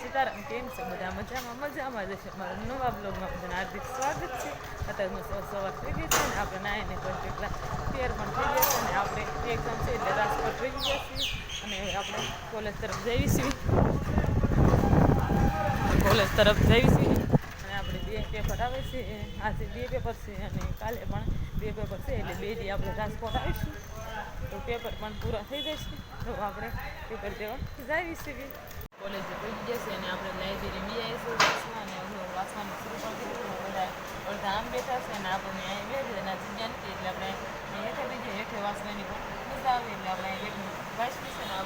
સીતારામ કેમ છે? બધા મજામાં? મજામાં જશે મારા નવા બ્લોગમાં બધાને હાર્દિક સ્વાગત છે. અત્યારમાં સવાર સવાર થઈ ગઈ છે ને આપણે નાહીને પણ કેટલા તૈયાર પણ થઈ ગયા છે અને આપણે એક્ઝામ છે એટલે રાજકોટ રહી ગયા છીએ. અને આપણે કોલેજ તરફ જઈએ છીએ. કોલેજ તરફ જઈએ છીએ. અને આપણે બે પેપર આવે છે. આજે બે પેપર છે અને કાલે પણ બે પેપર છે એટલે બે દી આપણે રાજકોટ આવીશું. તો પેપર પણ પૂરા થઈ જશે. તો આપણે પેપર દેવા જઈએ છીએ. કોલેજ પહોંચી જશે અને આપણે લાઇબ્રેરી બી આવીશું વાંચવા અને વાંચવાનું શરૂ કરી દીધું. બધા અડધા આમ બેઠા છે અને આપણને અહીં બે અને જગ્યા નથી એટલે આપણે હેઠે બીજે હેઠે વાંચવાની પણ મજા આવે. એટલે આપણે હેઠે વાંચી છે ને આ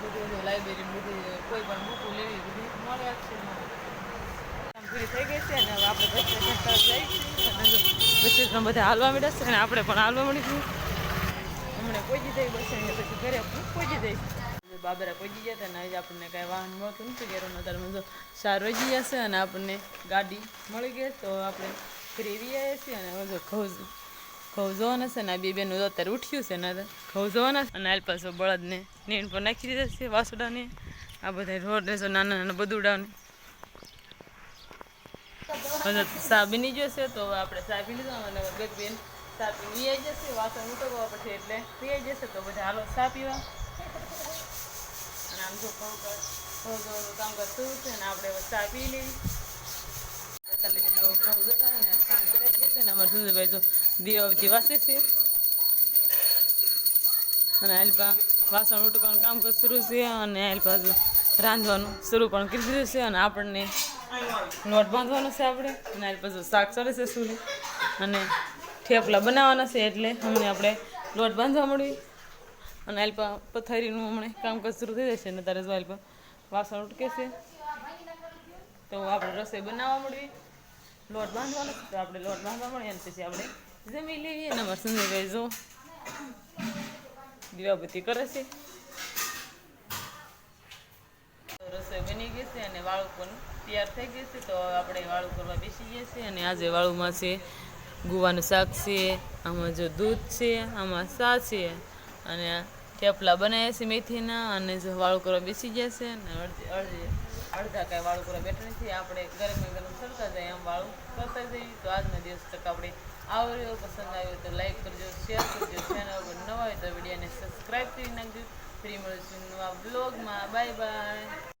બધું લાઇબ્રેરી બધું કોઈ પણ બુકો લેવી બધી મળે કામ પૂરી થઈ ગઈ છે અને હવે આપણે બસ સ્ટેશન સ્ટેશનમાં બધા હાલવા મળ્યા છે અને આપણે પણ હાલવા મળીશું હમણાં પહોંચી જઈ બસ પછી ઘરે પહોંચી જઈશું. બાબરા પહોંચી ગયા હતા આજે આપણને કાંઈ વાહન મળતું નથી ઘેરો. અત્યારે જો સાર રોજી જશે અને આપણને ગાડી મળી ગઈ તો આપણે ફ્રેવી આવીએ છીએ અને હવે જો ઘઉં ઘઉં જોવાના છે ને આ બે બેનું અત્યારે ઉઠ્યું છે ને ઘઉં જોવાના છે. અને પાછો બળદને નીણ પર નાખી દીધા છે વાસુડાને. આ બધા રોડ રહેશે નાના નાના બધુડાને સા બની જશે તો આપણે સા પી લીધો અને બે બેન સા પી જશે. વાસણ ઉતરવા પડશે એટલે પી જશે તો બધા હાલો સા પીવા. જો ઘઉં ધોવાનું કામ કરતું છે ને આપણે ચા પી લેવી. ને અમારે સુધીભાઈ જો દીવાવતી વાસે છે. અને હાલપા વાસણ ઉટકવાનું કામ શરૂ છે અને હાલપા જો રાંધવાનું શરૂ પણ કરી દીધું છે અને આપણને લોટ બાંધવાનો છે આપણે. અને હાલ પાછું શાક ચડે છે સુલી અને થેપલા બનાવવાના છે એટલે અમને આપણે લોટ બાંધવા મળ્યું. અને અલ્પા પથારીનું હમણાં કામકાજ શરૂ થઈ જશે ને તારે જો અલ્પા વાસણ ઉટકે છે. તો આપણે રસોઈ બનાવવા મળવી. લોટ બાંધવાનો તો આપણે લોટ બાંધવા મળીએ અને પછી આપણે જમી લઈએ. અને અમારા સંજયભાઈ જો દીવાબત્તી કરે છે. રસોઈ બની ગઈ છે અને વાળું પણ તૈયાર થઈ ગઈ છે. તો આપણે વાળું કરવા બેસી ગયા છીએ અને આજે વાળુમાં છે ગુવાનું શાક છે, આમાં જો દૂધ છે, આમાં સા છે અને થેપલા બનાવ્યા છે મેથીના અને વાળું કરવા બેસી ગયા છે અને અડધી અડધી અડધા કાંઈ વાળું કરવા બેઠા નથી. આપણે ગરમ ગરમ સરતા જાય એમ વાળું કરતા જઈએ તો આજના દિવસ તક આપણે આવ્યો પસંદ આવ્યો તો લાઈક કરજો શેર કરજો ચેનલ પર નવા હોય તો વિડીયોને સબસ્ક્રાઈબ કરી નાખજો. ફ્રી મળીશું નવા બ્લોગમાં બાય બાય